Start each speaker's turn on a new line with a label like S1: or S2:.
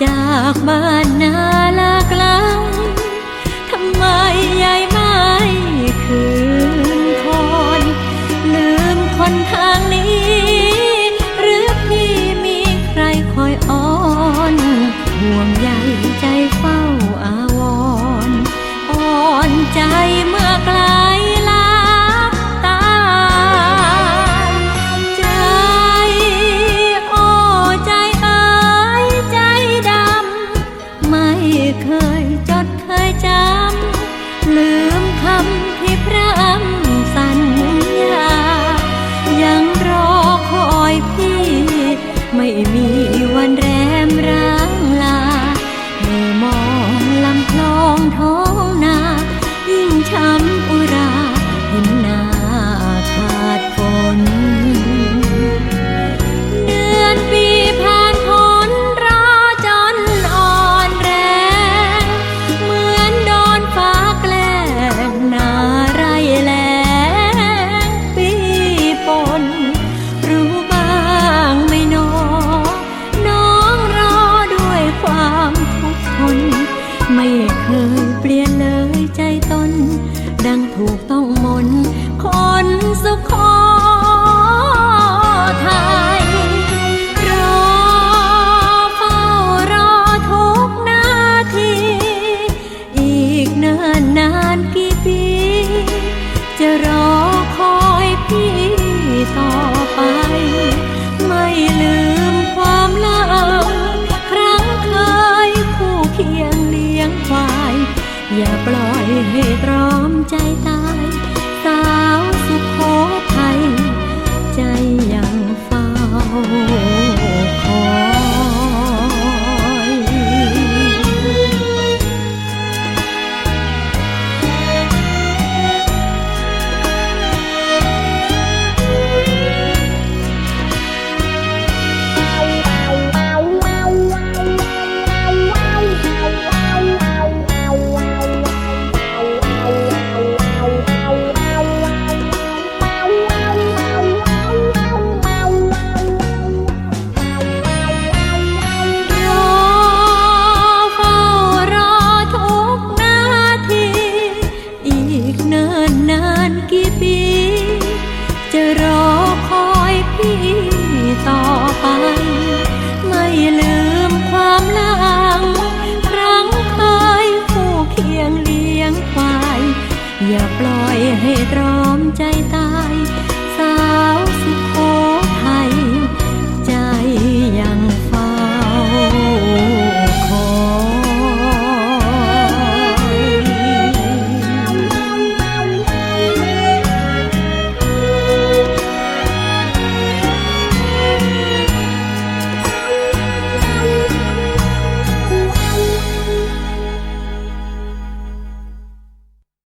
S1: จากบ้านนาลากล จะรานกี่ปี จะรอคอยพี่ต่อไป ไม่ลืมความลัง ครั้งเคยผู้เคียงเลี้ยงควาย อย่าปล่อยให้ตรอมใจตาย สาวสุข